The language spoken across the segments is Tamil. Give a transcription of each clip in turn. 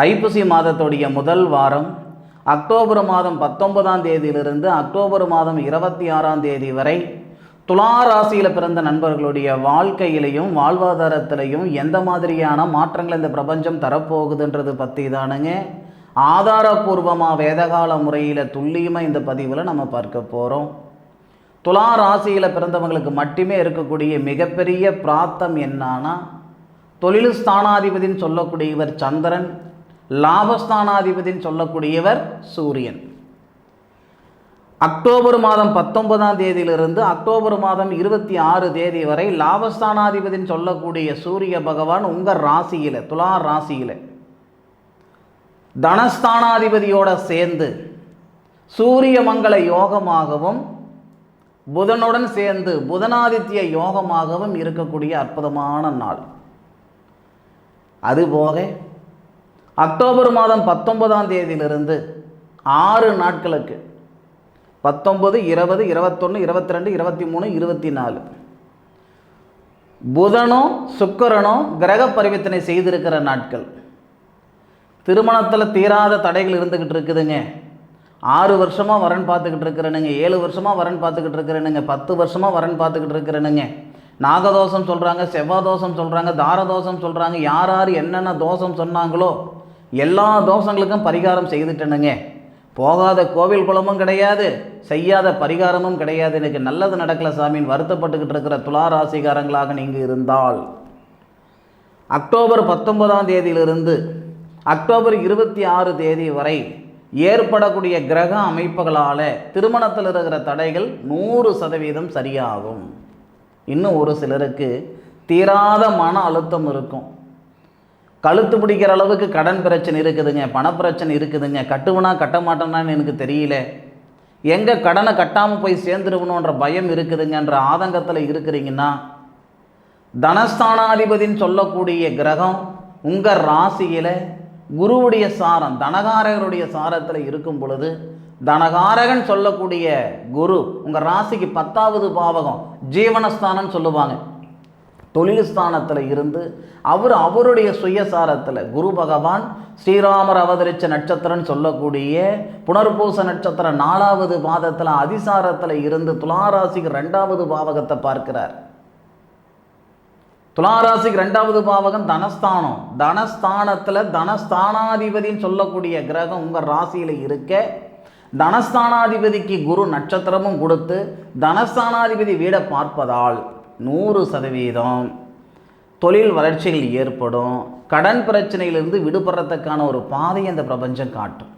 ஐப்பசி மாதத்துடைய முதல் வாரம் அக்டோபர் மாதம் பத்தொன்பதாம் தேதியிலிருந்து அக்டோபர் மாதம் இருபத்தி ஆறாம் தேதி வரை துலா ராசியில் பிறந்த நண்பர்களுடைய வாழ்க்கையிலையும் வாழ்வாதாரத்திலையும் எந்த மாதிரியான மாற்றங்கள் இந்த பிரபஞ்சம் தரப்போகுதுன்றது பற்றி தானுங்க. ஆதாரபூர்வமாக வேதகால முறையில் துல்லியமாக இந்த பதிவில் நம்ம பார்க்க போகிறோம் துலா ராசியில் பிறந்தவங்களுக்கு மட்டுமே இருக்கக்கூடிய மிகப்பெரிய பிராத்தம் என்னன்னா தொழில் ஸ்தானாதிபதின்னு சொல்லக்கூடியவர் சந்திரன் லாபஸ்தானாதிபதின்னு சொல்லக்கூடியவர் சூரியன். அக்டோபர் மாதம் பத்தொன்பதாம் தேதியிலிருந்து அக்டோபர் மாதம் இருபத்தி ஆறு தேதி வரை லாபஸ்தானாதிபதின்னு சொல்லக்கூடிய சூரிய பகவான் உங்கள் ராசியில் துலா ராசியில். தனஸ்தானாதிபதியோட சேர்ந்து சூரிய மங்கள யோகமாகவும் புதனுடன் சேர்ந்து புதனாதித்ய யோகமாகவும் இருக்கக்கூடிய அற்புதமான நாள். அதுபோக அக்டோபர் மாதம் பத்தொன்பதாம் தேதியிலிருந்து ஆறு நாட்களுக்கு. பத்தொம்பது இருபது இருபத்தொன்று இருபத்தி ரெண்டு இருபத்தி மூணு இருபத்தி நாலு புதனும் சுக்கரனும் கிரக பரிவர்த்தனை செய்திருக்கிற நாட்கள். திருமணத்தில் தீராத தடைகள் இருந்துக்கிட்டு இருக்குதுங்க. ஆறு வருஷமாக வரன் பார்த்துக்கிட்டு இருக்கிறேனுங்க ஏழு வருஷமாக வரன் பார்த்துக்கிட்டு இருக்கிறேனுங்க பத்து வருஷமாக வரன் பார்த்துக்கிட்டு இருக்கிறேனுங்க. நாகதோஷம் சொல்கிறாங்க செவ்வாதோஷம் சொல்கிறாங்க தாரதோஷம் சொல்கிறாங்க யார் யார் என்னென்ன தோஷம் சொன்னாங்களோ எல்லா தோஷங்களுக்கும் பரிகாரம் செய்துட்டேனுங்க. போகாத கோவில் குளமும் கிடையாது செய்யாத பரிகாரமும் கிடையாது. எனக்கு நல்லது நடக்கல சாமின்னு வருத்தப்பட்டுக்கிட்டு இருக்கிற துலா ராசிகாரங்களாக நீங்கள் இருந்தால். அக்டோபர் பத்தொன்பதாம் தேதியிலிருந்து அக்டோபர் இருபத்தி ஆறு தேதி வரை ஏற்படக்கூடிய கிரக அமைப்புகளால் திருமணத்தில் இருக்கிற தடைகள் நூறு சதவீதம் சரியாகும். இன்னும் ஒரு சிலருக்கு தீராத மன அழுத்தம் இருக்கும். கழுத்து பிடிக்கிற அளவுக்கு கடன் பிரச்சனை இருக்குதுங்க பணப்பிரச்சனை இருக்குதுங்க. கட்டுவனா கட்ட மாட்டேனான்னு எனக்கு தெரியல. எங்கே கடனை கட்டாமல் போய் சேர்ந்துருவணுன்ற பயம் இருக்குதுங்கன்ற ஆதங்கத்தில் இருக்கிறீங்கன்னா தனஸ்தானாதிபதின்னு சொல்லக்கூடிய கிரகம் உங்கள் ராசியில் குருவுடைய சாரம் தனகாரகருடைய சாரத்தில் இருக்கும் பொழுது தனகாரகன் சொல்லக்கூடிய குரு உங்கள் ராசிக்கு பத்தாவது பாவகம் ஜீவனஸ்தானம்னு சொல்லுவாங்க. தொழில் ஸ்தானத்தில் இருந்து அவர் அவருடைய சுயசாரத்தில் குரு பகவான் ஸ்ரீராமர் அவதரித்த நட்சத்திரம்னு சொல்லக்கூடிய புனர்பூச நட்சத்திரம் நாலாவது பாதத்தில் அதிசாரத்தில் இருந்து துளாராசிக்கு ரெண்டாவது பாவகத்தை பார்க்கிறார். துளாராசிக்கு ரெண்டாவது பாவகம் தனஸ்தானம். தனஸ்தானத்தில் தனஸ்தானாதிபதின்னு சொல்லக்கூடிய கிரகம் உங்கள் ராசியில் இருக்க தனஸ்தானாதிபதிக்கு குரு நட்சத்திரமும் கொடுத்து தனஸ்தானாதிபதி வீடை பார்ப்பதால் நூறு சதவீதம் தொழில் வளர்ச்சிகள் ஏற்படும். கடன் பிரச்சனையிலிருந்து விடுபடுறதுக்கான ஒரு பாதையை இந்த பிரபஞ்சம் காட்டும்.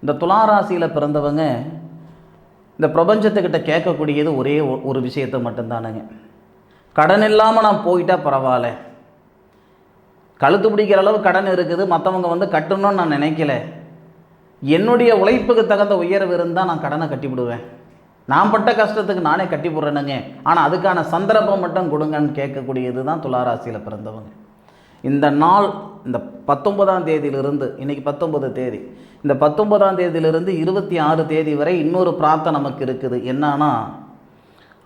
இந்த துளாராசியில் பிறந்தவங்க இந்த பிரபஞ்சத்துக்கிட்ட கேட்கக்கூடியது ஒரே ஒ- ஒரு விஷயத்தை மட்டும்தானுங்க. கடன் இல்லாமல் நான் போயிட்டால் பரவாயில்ல. கழுத்து பிடிக்கிற அளவு கடன் இருக்குது மற்றவங்க வந்து கட்டணும்னு நான் நினைக்கல. என்னுடைய உழைப்புக்கு தகுந்த உயர்வு இருந்தால் நான் கடனை கட்டிவிடுவேன். நான் பட்ட கஷ்டத்துக்கு நானே கட்டி போடுறேனுங்க. ஆனால் அதுக்கான சந்தர்ப்பம் மட்டும் கொடுங்கன்னு கேட்கக்கூடியது தான் துளாராசியில் பிறந்தவங்க. இந்த நாள் இந்த பத்தொன்பதாம் தேதியிலிருந்து இன்னைக்கு பத்தொன்பது தேதி. இந்த பத்தொன்பதாம் தேதியிலிருந்து இருபத்தி ஆறு தேதி வரை இன்னொரு பிரார்த்தனை நமக்கு இருக்குது. என்னன்னா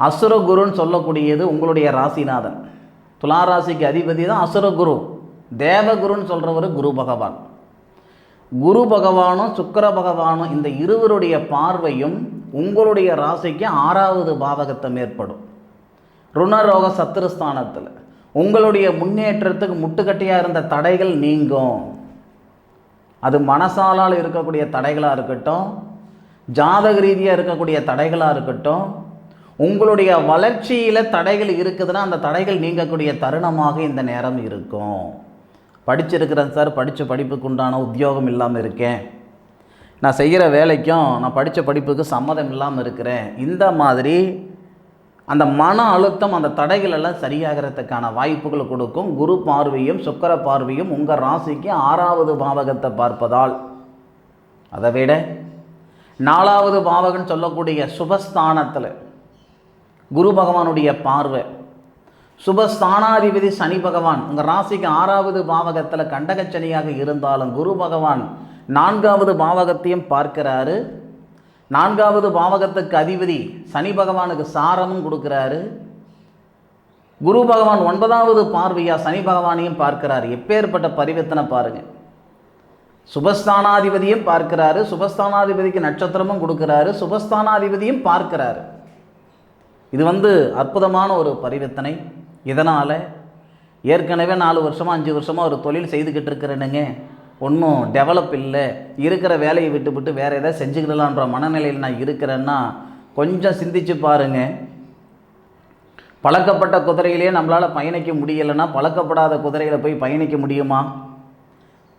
அசுரகுருன்னு சொல்லக்கூடியது உங்களுடைய ராசிநாதன். துளாராசிக்கு அதிபதி தான் அசுரகுரு. தேவகுருன்னு சொல்கிறவர் குரு பகவான். குரு பகவானும் சுக்கர பகவானும் இந்த இருவருடைய பார்வையும் உங்களுடைய ராசிக்கு ஆறாவது பாதகத்தம் ஏற்படும். ருணரோக சத்துருஸ்தானத்தில் உங்களுடைய முன்னேற்றத்துக்கு முட்டுக்கட்டையாக இருந்த தடைகள் நீங்கும். அது மனசாலால் இருக்கக்கூடிய தடைகளாக இருக்கட்டும் ஜாதக ரீதியாக இருக்கக்கூடிய தடைகளாக இருக்கட்டும் உங்களுடைய வளர்ச்சியில் தடைகள் இருக்குதுன்னா அந்த தடைகள் நீங்கக்கூடிய தருணமாக இந்த நேரம் இருக்கும். படிச்சிருக்கிறேன் சார் படித்த படிப்புக்கு உண்டான உத்தியோகம் இல்லாமல் இருக்கேன். நான் செய்கிற வேலைக்கும் நான் படித்த படிப்புக்கு சம்மதம் இல்லாமல் இருக்கிறேன். இந்த மாதிரி அந்த மன அழுத்தம் அந்த தடைகள் எல்லாம் சரியாகிறதுக்கான வாய்ப்புகளை கொடுக்கும். குரு பார்வையும் சுக்கர பார்வையும் உங்கள் ராசிக்கு ஆறாவது பாவகத்தை பார்ப்பதால். அதை விட நாலாவது பாவகன் சொல்லக்கூடிய சுபஸ்தானத்தில் குரு பகவானுடைய பார்வை. சுபஸ்தானாதிபதி சனி பகவான் உங்கள் ராசிக்கு ஆறாவது பாவகத்தில் கண்டகச்சனியாக இருந்தாலும் குரு பகவான் நான்காவது பாவகத்தையும் பார்க்கிறாரு. நான்காவது பாவகத்துக்கு அதிபதி சனி பகவானுக்கு சாரமும் கொடுக்குறாரு. குரு பகவான் ஒன்பதாவது பார்வையா சனி பகவானையும் பார்க்கிறார். எப்பேற்பட்ட பரிவர்த்தனை பாருங்கள் சுபஸ்தானாதிபதியும் பார்க்கிறாரு. சுபஸ்தானாதிபதிக்கு நட்சத்திரமும் கொடுக்கிறாரு. சுபஸ்தானாதிபதியும் பார்க்கிறாரு. இது வந்து அற்புதமான ஒரு பரிவர்த்தனை. இதனால் ஏற்கனவே நாலு வருஷமாக அஞ்சு வருஷமாக ஒரு தொழில் செய்துக்கிட்டு இருக்கிறேனுங்க. ஒன்றும் டெவலப் இல்லை. இருக்கிற வேலையை விட்டு விட்டு வேறு எதாவது செஞ்சுக்கிடலான்ற மனநிலையில் நான் இருக்கிறேன்னா கொஞ்சம் சிந்திச்சு பாருங்க. பழக்கப்பட்ட குதிரையிலே நம்மளால் பயணிக்க முடியலைன்னா பழக்கப்படாத குதிரையில் போய் பயணிக்க முடியுமா?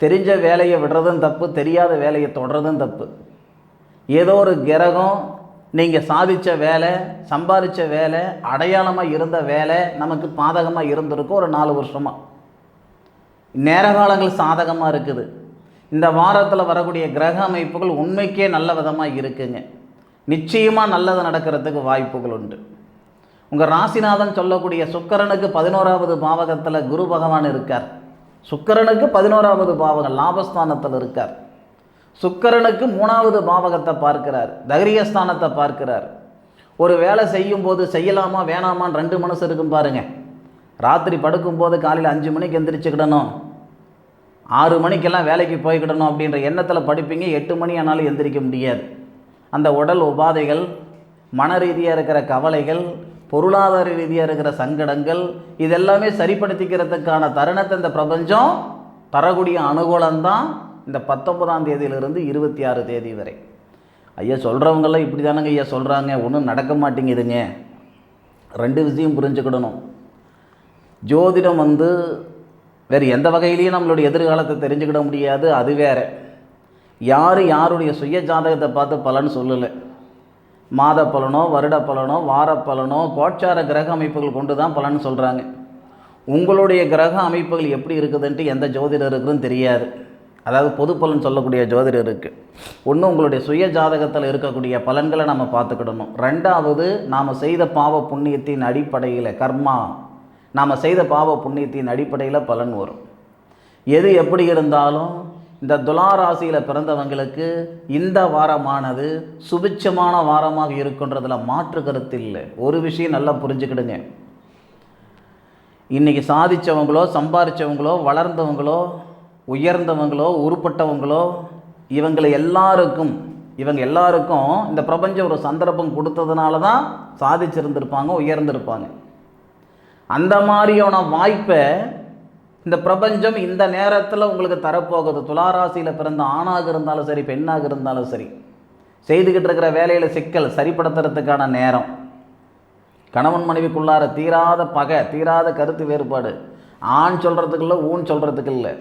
தெரிஞ்ச வேலையை விடுறதும் தப்பு தெரியாத வேலையை தொடர்றதும் தப்பு. ஏதோ ஒரு கிரகம் நீங்கள் சாதித்த வேலை சம்பாதிச்ச வேலை அடையாளமாக இருந்த வேலை நமக்கு பாதகமாக இருந்திருக்கும் ஒரு நாலு வருஷமாக நேர காலங்கள் சாதகமாக இருக்குது. இந்த வாரத்தில் வரக்கூடிய கிரக அமைப்புகள் உண்மைக்கே நல்ல விதமாக இருக்குங்க. நிச்சயமாக நல்லது நடக்கிறதுக்கு வாய்ப்புகள் உண்டு. உங்கள் ராசிநாதன் சொல்லக்கூடிய சுக்கரனுக்கு பதினோராவது பாவகத்தில் குரு பகவான் இருக்கார். சுக்கரனுக்கு பதினோராவது பாவகம் லாபஸ்தானத்தில் இருக்கார். சுக்கரனுக்கு மூணாவது பாவகத்தை பார்க்கிறார். தைரியஸ்தானத்தை பார்க்கிறார். ஒரு வேலை செய்யும்போது செய்யலாமா வேணாமான்னு ரெண்டு மனசு இருக்கும் பாருங்கள் ராத்திரி படுக்கும்போது காலையில் அஞ்சு மணிக்கு எந்திரிச்சுக்கிடணும் ஆறு மணிக்கெல்லாம் வேலைக்கு போய்க்கிடணும் அப்படின்ற எண்ணத்தில் படிப்பீங்க. எட்டு மணி ஆனாலும் எந்திரிக்க முடியாது. அந்த உடல் உபாதைகள் மன ரீதியாக இருக்கிற கவலைகள் பொருளாதார ரீதியாக இருக்கிற சங்கடங்கள் இதெல்லாமே சரிப்படுத்திக்கிறதுக்கான தருணத்தை இந்த பிரபஞ்சம் தரக்கூடிய அனுகூலம்தான் இந்த பத்தொன்பதாம் தேதியிலிருந்து இருபத்தி ஆறு தேதி வரை. ஐயா சொல்கிறவங்களாம் இப்படி தானங்க ஐயா சொல்கிறாங்க ஒன்றும் நடக்க மாட்டேங்குதுங்க. ரெண்டு விஷயம் புரிஞ்சுக்கிடணும். ஜோதிடம் வந்து வேறு எந்த வகையிலையும் நம்மளுடைய எதிர்காலத்தை தெரிஞ்சுக்கிட முடியாது அது வேற. யார் யாருடைய சுய ஜாதகத்தை பார்த்து பலன் சொல்லலை. மாத பலனோ வருட பலனோ வார பலனோ கோட்சார கிரக அமைப்புகள் கொண்டு தான் பலன் சொல்கிறாங்க உங்களுடைய கிரக அமைப்புகள் எப்படி இருக்குதுன்ட்டு எந்த ஜோதிடருக்கும் தெரியாது. அதாவது பொது பலன் சொல்லக்கூடிய ஜோதிடர் இருக்குது ஒன்று உங்களுடைய சுய ஜாதகத்தில் இருக்கக்கூடிய பலன்களை நம்ம பார்த்துக்கிடணும். ரெண்டாவது நாம் செய்த பாவ புண்ணியத்தின் அடிப்படையில் கர்மா நாம் செய்த பாவ புண்ணியத்தின் அடிப்படையில் பலன் வரும். எது எப்படி இருந்தாலும் இந்த துலா ராசியில் பிறந்தவங்களுக்கு இந்த வாரமானது சுபிட்சமான வாரமாக இருக்குன்றதில் மாற்று கருத்து இல்லை. ஒரு விஷயம் நல்லா புரிஞ்சுக்கிடுங்க. இன்றைக்கி சாதித்தவங்களோ சம்பாதிச்சவங்களோ வளர்ந்தவங்களோ உயர்ந்தவங்களோ உருப்பட்டவங்களோ இவங்களை எல்லாருக்கும் இவங்க எல்லாருக்கும் இந்த பிரபஞ்சம் ஒரு சந்தர்ப்பம் கொடுத்ததுனால தான் சாதிச்சிருந்திருப்பாங்க உயர்ந்திருப்பாங்க. அந்த மாதிரியான வாய்ப்பை இந்த பிரபஞ்சம் இந்த நேரத்தில் உங்களுக்கு தரப்போகுது. துளாராசியில் பிறந்த ஆணாக இருந்தாலும் சரி பெண்ணாக இருந்தாலும் சரி செய்துக்கிட்டு இருக்கிற வேலையில் சிக்கல் சரிப்படுத்துறதுக்கான நேரம். கணவன் மனைவிக்குள்ளார தீராத பகை தீராத கருத்து வேறுபாடு. ஆண் சொல்கிறதுக்கு இல்லை ஊன் சொல்கிறதுக்கு இல்லை.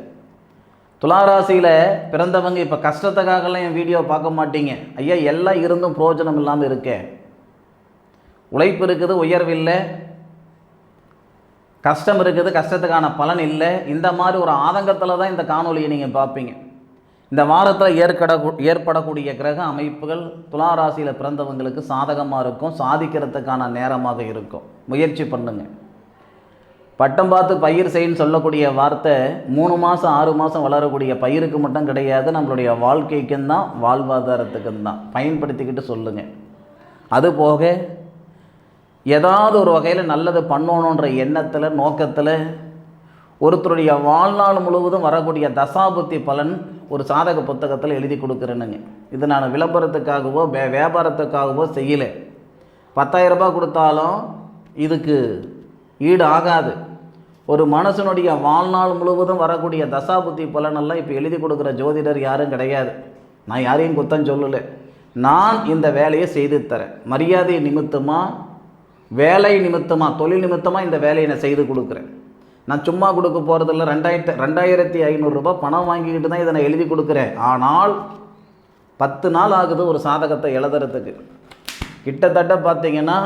துளாராசியில் பிறந்தவங்க இப்போ கஷ்டத்துக்காகலாம் என் வீடியோ பார்க்க மாட்டீங்க. ஐயா எல்லாம் இருந்தும் பிரயோஜனம் இல்லாமல் இருக்கேன் உழைப்பு இருக்குது உயர்வு இல்லை. கஷ்டம் இருக்குது கஷ்டத்துக்கான பலன் இல்லை. இந்த மாதிரி ஒரு ஆதங்கத்தில் தான் இந்த காணொலியை நீங்கள் பார்ப்பீங்க. இந்த வாரத்தில் ஏற்கட ஏற்படக்கூடிய கிரக அமைப்புகள் துலா ராசியில் பிறந்தவங்களுக்கு சாதகமாக இருக்கும் சாதிக்கிறதுக்கான நேரமாக இருக்கும். முயற்சி பண்ணுங்க. பட்டம் பார்த்து பயிர் செய்யன்னு சொல்லக்கூடிய வார்த்தை மூணு மாதம் ஆறு மாதம் வளரக்கூடிய பயிருக்கு மட்டும் கிடையாது நம்மளுடைய வாழ்க்கைக்கும் தான் வாழ்வாதாரத்துக்கும் தான் பயன்படுத்திக்கிட்டு சொல்லுங்கள் அதுபோக ஏதாவது ஒரு வகையில் நல்லது பண்ணணுன்ற எண்ணத்தில் நோக்கத்தில் ஒருத்தருடைய வாழ்நாள் முழுவதும் வரக்கூடிய தசாபுத்தி பலன் ஒரு சாதக புத்தகத்தில் எழுதி கொடுக்குறேனுங்க. இது நான் விளம்பரத்துக்காகவோ வே வியாபாரத்துக்காகவோ செய்யலை. பத்தாயிரம் ரூபாய் கொடுத்தாலும் இதுக்கு ஈடு ஆகாது. ஒரு மனுஷனுடைய வாழ்நாள் முழுவதும் வரக்கூடிய தசாபுத்தி பலனெல்லாம் இப்போ எழுதி கொடுக்குற ஜோதிடர் யாரும் கிடையாது. நான் யாரையும் குத்தம் சொல்லலை. நான் இந்த வேலையை செய்து தரேன். மரியாதை நிமித்தமாக வேலை நிமித்தமாக தொழில் நிமித்தமாக இந்த வேலையை நான் செய்து கொடுக்குறேன். நான் சும்மா கொடுக்க போகிறதில்ல ரெண்டாயிரத்து ரெண்டாயிரத்தி ஐநூறுரூபா பணம் வாங்கிக்கிட்டு தான் இதை நான் எழுதி கொடுக்குறேன். ஆனால் பத்து நாள் ஆகுது ஒரு சாதகத்தை எழுதுறதுக்கு. கிட்டத்தட்ட பார்த்தீங்கன்னா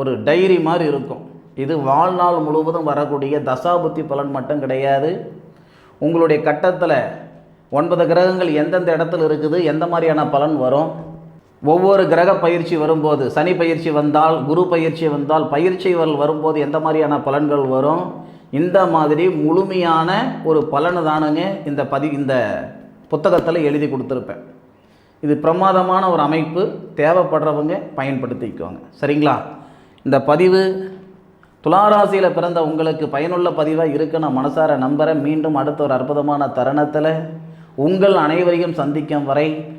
ஒரு டைரி மாதிரி இருக்கும். இது வாழ்நாள் முழுவதும் வரக்கூடிய தசாபுத்தி பலன் மட்டும் கிடையாது. உங்களுடைய கட்டத்தில் ஒன்பது கிரகங்கள் எந்தெந்த இடத்துல இருக்குது எந்த மாதிரியான பலன் வரும் ஒவ்வொரு கிரக பயிற்சி வரும்போது சனி பயிற்சி வந்தால் குரு பயிற்சி வந்தால் பயிற்சிகள் வரும்போது எந்த மாதிரியான பலன்கள் வரும்? இந்த மாதிரி முழுமையான ஒரு பலனு தானுங்க இந்த பதி இந்த புத்தகத்தில் எழுதி கொடுத்துருப்பேன். இது பிரமாதமான ஒரு அமைப்பு தேவைப்படுறவங்க பயன்படுத்திக்கோங்க. சரிங்களா? இந்த பதிவு துளாராசியில் பிறந்த உங்களுக்கு பயனுள்ள பதிவாக இருக்கு நான் மனசார நம்புகிறேன் மீண்டும் அடுத்த ஒரு அற்புதமான தருணத்தில் உங்கள் அனைவரையும் சந்திக்கும் வரை